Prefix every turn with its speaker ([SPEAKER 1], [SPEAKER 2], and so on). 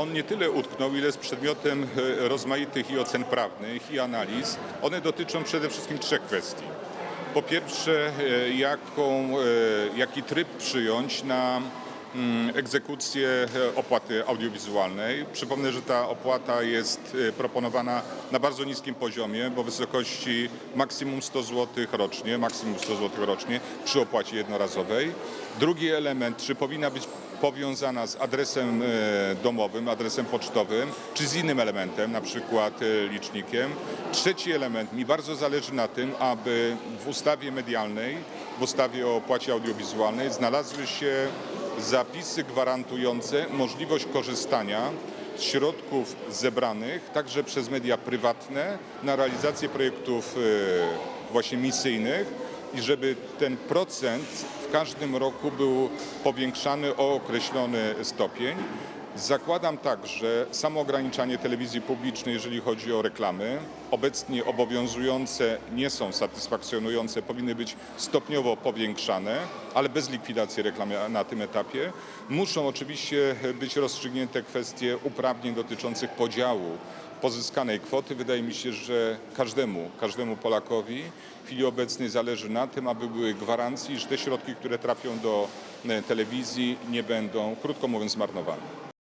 [SPEAKER 1] On nie tyle utknął, ile jest przedmiotem e, rozmaitych i ocen prawnych, i analiz. One dotyczą przede wszystkim trzech kwestii. Po pierwsze, e, jaką, e, jaki tryb przyjąć na mm, egzekucję opłaty audiowizualnej. Przypomnę, że ta opłata jest proponowana na bardzo niskim poziomie, bo wysokości maksimum 100 zł rocznie, maksimum 100 zł rocznie przy opłacie jednorazowej. Drugi element, czy powinna być powiązana z adresem e, domowym, adresem pocztowym, czy z innym elementem, na przykład e, licznikiem. Trzeci element, mi bardzo zależy na tym, aby w ustawie medialnej, w ustawie o opłacie audiowizualnej znalazły się zapisy gwarantujące możliwość korzystania środków zebranych także przez media prywatne na realizację projektów e, właśnie misyjnych i żeby ten procent w każdym roku był powiększany o określony stopień. Zakładam także samo ograniczanie telewizji publicznej, jeżeli chodzi o reklamy. Obecnie obowiązujące nie są satysfakcjonujące, powinny być stopniowo powiększane, ale bez likwidacji reklamy na tym etapie. Muszą oczywiście być rozstrzygnięte kwestie uprawnień dotyczących podziału pozyskanej kwoty. Wydaje mi się, że każdemu, każdemu Polakowi w chwili obecnej zależy na tym, aby były gwarancje, że te środki, które trafią do e, telewizji nie będą, krótko mówiąc, zmarnowane.